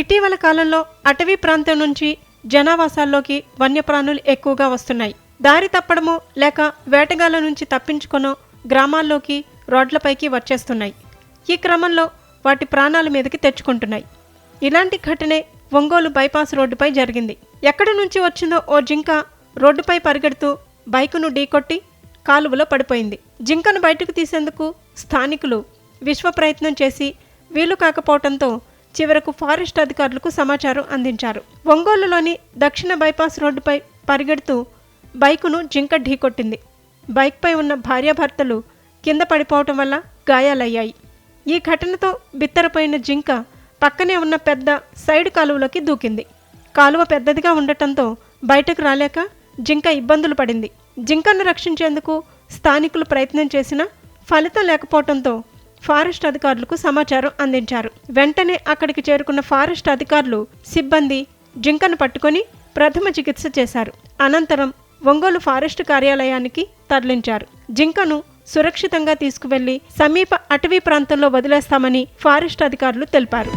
ఇటీవల కాలంలో అటవీ ప్రాంతం నుంచి జనావాసాల్లోకి వన్యప్రాణులు ఎక్కువగా వస్తున్నాయి. దారి తప్పడమో లేక వేటగాళ్ళ నుంచి తప్పించుకొనో గ్రామాల్లోకి రోడ్లపైకి వచ్చేస్తున్నాయి. ఈ క్రమంలో వాటి ప్రాణాల మీదకి తెచ్చుకుంటున్నాయి. ఇలాంటి ఘటనే ఒంగోలు బైపాస్ రోడ్డుపై జరిగింది. ఎక్కడి నుంచి వచ్చిందో ఓ జింక రోడ్డుపై పరిగెడుతూ బైకును ఢీకొట్టి కాలువలో పడిపోయింది. జింకను బయటకు తీసేందుకు స్థానికులు విశ్వ ప్రయత్నం చేసి వీలు కాకపోవడంతో చివరకు ఫారెస్ట్ అధికారులకు సమాచారం అందించారు. ఒంగోలులోని దక్షిణ బైపాస్ రోడ్డుపై పరిగెడుతూ బైకును జింక ఢీకొట్టింది. బైక్పై ఉన్న భార్యాభర్తలు కింద పడిపోవటం వల్ల గాయాలయ్యాయి. ఈ ఘటనతో బిత్తరపోయిన జింక పక్కనే ఉన్న పెద్ద సైడ్ కాలువలోకి దూకింది. కాలువ పెద్దదిగా ఉండటంతో బయటకు రాలేక జింక ఇబ్బందులు పడింది. జింకను రక్షించేందుకు స్థానికులు ప్రయత్నం చేసినా ఫలితం లేకపోవడంతో ఫారెస్ట్ అధికారులకు సమాచారం అందించారు. వెంటనే అక్కడికి చేరుకున్న ఫారెస్ట్ అధికారులు సిబ్బంది జింకను పట్టుకొని ప్రథమ చికిత్స చేశారు. అనంతరం ఒంగోలు ఫారెస్ట్ కార్యాలయానికి తరలించారు. జింకను సురక్షితంగా తీసుకువెళ్ళి సమీప అటవీ ప్రాంతంలో వదిలేస్తామని ఫారెస్ట్ అధికారులు తెలిపారు.